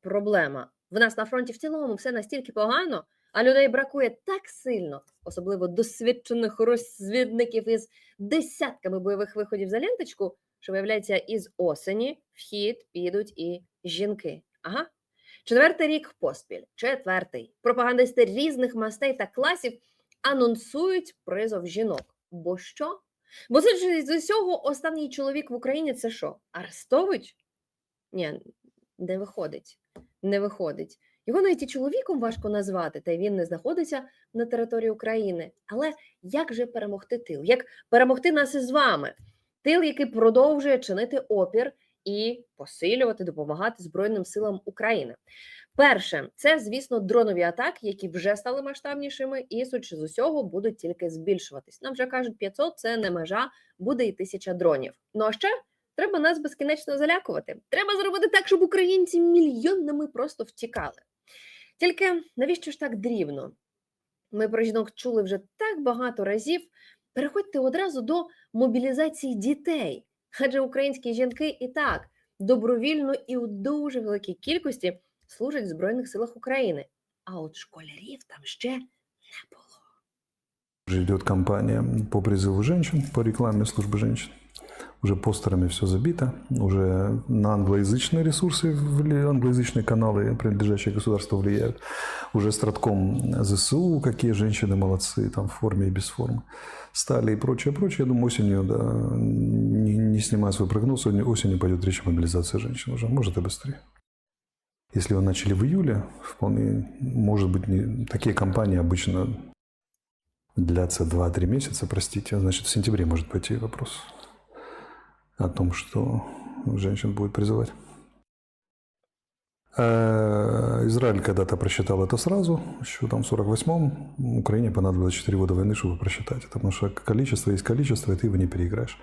проблема. В нас на фронті в цілому все настільки погано, а людей бракує так сильно, особливо досвідчених розвідників із десятками бойових виходів за ленточку, що виявляється, із осені в хід підуть і жінки. Ага. Четвертий рік поспіль, четвертий. Пропагандисти різних мастей та класів анонсують призов жінок. Бо що? Бо це ж з усього останній чоловік в Україні це що? Арестович? Ні, не виходить. Не виходить. Його навіть і чоловіком важко назвати, та й він не знаходиться на території України. Але як же перемогти тил? Як перемогти нас із вами? Тил, який продовжує чинити опір і посилювати, допомагати Збройним силам України. Перше, це, звісно, дронові атаки, які вже стали масштабнішими, і судячи з усього будуть тільки збільшуватись. Нам вже кажуть, 500 – це не межа, буде і тисяча дронів. Ну а ще треба нас безкінечно залякувати. Треба зробити так, щоб українці мільйонами просто втікали. Тільки навіщо ж так дрівно? Ми про жінок чули вже так багато разів. Переходьте одразу до мобілізації дітей, адже українські жінки і так добровільно і у дуже великій кількості служать в Збройних силах України. А от школярів там ще не було. Уже идет кампания по призыву женщин, по рекламе службы женщин. Уже постерами все забито. Уже на англоязычные ресурсы, англоязычные каналы, принадлежащие государству, влияют. Уже стратком ЗСУ, какие женщины молодцы, там в форме и без формы. Стали и прочее, прочее. Я думаю, осенью, да, не, не снимая свой прогноз, осенью осенью пойдет речь о мобилизации женщин уже, может и быстрее. Если вы начали в июле, вполне, может быть, не, такие кампании обычно длятся 2-3 месяца, простите, значит, в сентябре может пойти вопрос о том, что женщин будет призывать. Э, Израиль когда-то просчитал это сразу, еще там в 48-м. Украине понадобилось 4 года войны, чтобы просчитать это, потому что количество есть количество, и ты его не переиграешь.